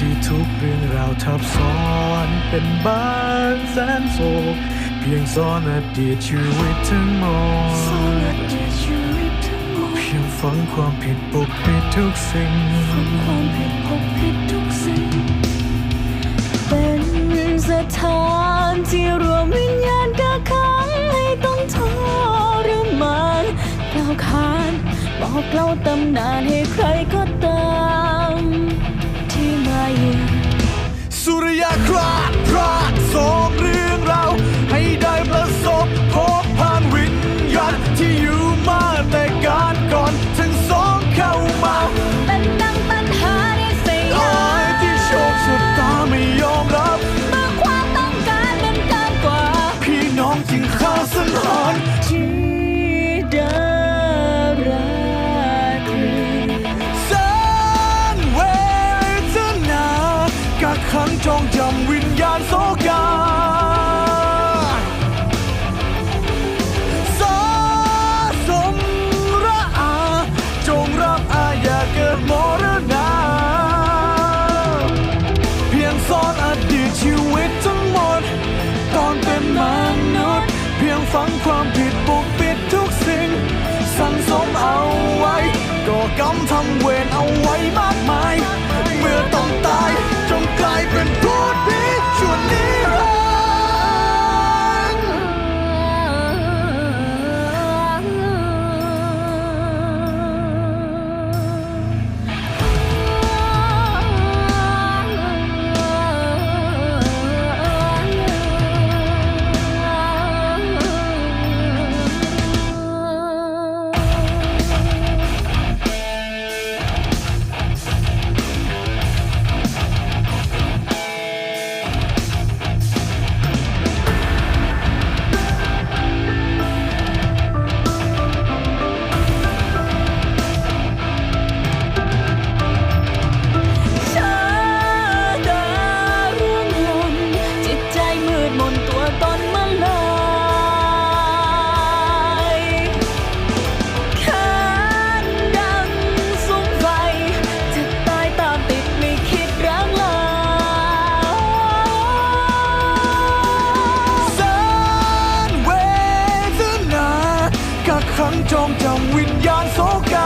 ที่ทุกเรื่องราวทับซ้อนเป็นบ้านแสนโศกเพียงซ้อนอดีตชีวิตทั้งหมดเพียงฝังความผิดปกปิดทุกสิ่งฝังความผิดพบผิดทุกสิ่ง เป็นสถานที่รวมวิญญาณกักขังให้ต้องทรมานกล่าวขานบอกเล่าตำนานให้ใคร จองจำวิญญาณโศกาสะสมระอา จงรับอาญาเกิดมรณา เพียงซ่อนอดีตชีวิตทั้งหมด ตอนเป็นมนุษย์ เพียงฝังความผิดปกปิดทุกสิ่ง สั่งสมเอาไว้ ก็กำทำเวร จองจำวิญญาณโศกา